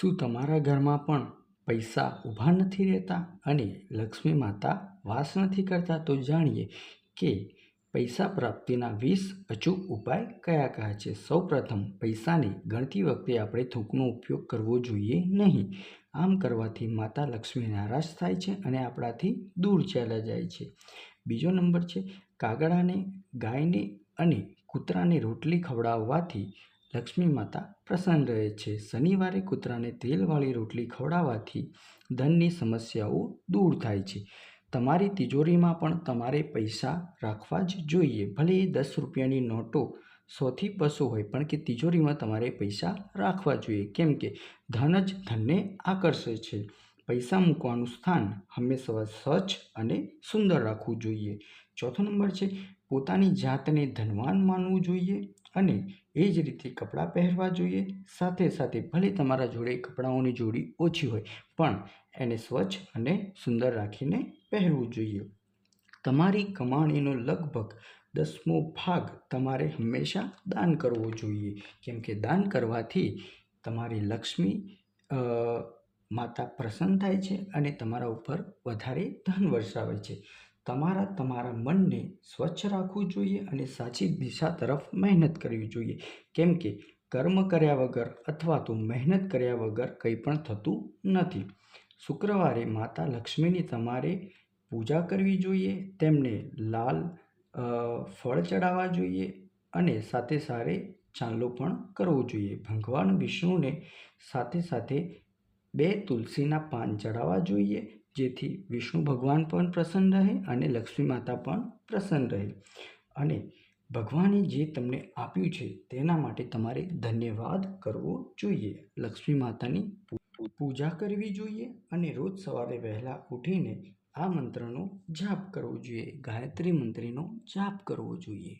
શું તમારા ઘરમાં પણ પૈસા ઊભા નથી રહેતા અને લક્ષ્મી માતા વાસ નથી કરતા? તો જાણીએ કે પૈસા પ્રાપ્તિના વીસ અચૂક ઉપાય કયા કયા છે? સૌપ્રથમ, પૈસાની ગણતી વખતે આપણે થૂંકનો ઉપયોગ કરવો જોઈએ નહીં. આમ કરવાથી માતા લક્ષ્મી નારાજ થાય છે અને આપણાથી દૂર ચાલ્યા જાય છે. બીજો નંબર છે, કાગડાને, ગાયને અને કૂતરાને રોટલી ખવડાવવાથી લક્ષ્મી માતા પ્રસન્ન રહે છે. શનિવારે કૂતરાને તેલવાળી રોટલી ખવડાવવાથી ધનની સમસ્યાઓ દૂર થાય છે. તમારી તિજોરીમાં પણ તમારે પૈસા રાખવા જ જોઈએ. ભલે એ દસ રૂપિયાની નોટો સોથી બસો હોય, પણ કે તિજોરીમાં તમારે પૈસા રાખવા જોઈએ. કેમ કે ધન જ ધનને આકર્ષે છે. પૈસા મૂકવાનું સ્થાન હંમેશા સ્વચ્છ અને સુંદર રાખવું જોઈએ. ચોથો નંબર છે પોતાની જાતને ધનવાન માનવું જોઈએ અને એ જ રીતે કપડાં પહેરવા જોઈએ. સાથે સાથે ભલે તમારા જોડે કપડાઓની જોડી ઓછી હોય, પણ એને સ્વચ્છ અને સુંદર રાખીને પહેરવું જોઈએ. તમારી કમાણીનો લગભગ દસમો ભાગ તમારે હંમેશા દાન કરવો જોઈએ. કેમ કે દાન કરવાથી તમારી લક્ષ્મી માતા પ્રસન્ન થાય છે અને તમારા ઉપર વધારે ધન વરસાવે છે. તમારા તમારા મનને સ્વચ્છ રાખવું જોઈએ અને સાચી દિશા તરફ મહેનત કરવી જોઈએ. કેમ કે કર્મ કર્યા વગર અથવા તો મહેનત કર્યા વગર કંઈ પણ થતું નથી. શુક્રવારે માતા લક્ષ્મીની તમારે પૂજા કરવી જોઈએ, તેમને લાલ ફળ ચડાવવા જોઈએ અને સાથે સાથે ચાંદલો પણ કરવો જોઈએ. ભગવાન વિષ્ણુને સાથે સાથે બે તુલસીના પાન ચડાવવા જોઈએ જેથી વિષ્ણુ ભગવાન પણ પ્રસન્ન રહે અને લક્ષ્મી માતા પણ પ્રસન્ન રહે. અને ભગવાને જે તમને આપ્યું છે તેના માટે તમારે ધન્યવાદ કરવો જોઈએ. લક્ષ્મી માતાની પૂજા કરવી જોઈએ અને રોજ સવારે વહેલા ઉઠીને આ મંત્રનો જાપ કરવો જોઈએ. ગાયત્રી મંત્રનો જાપ કરવો જોઈએ.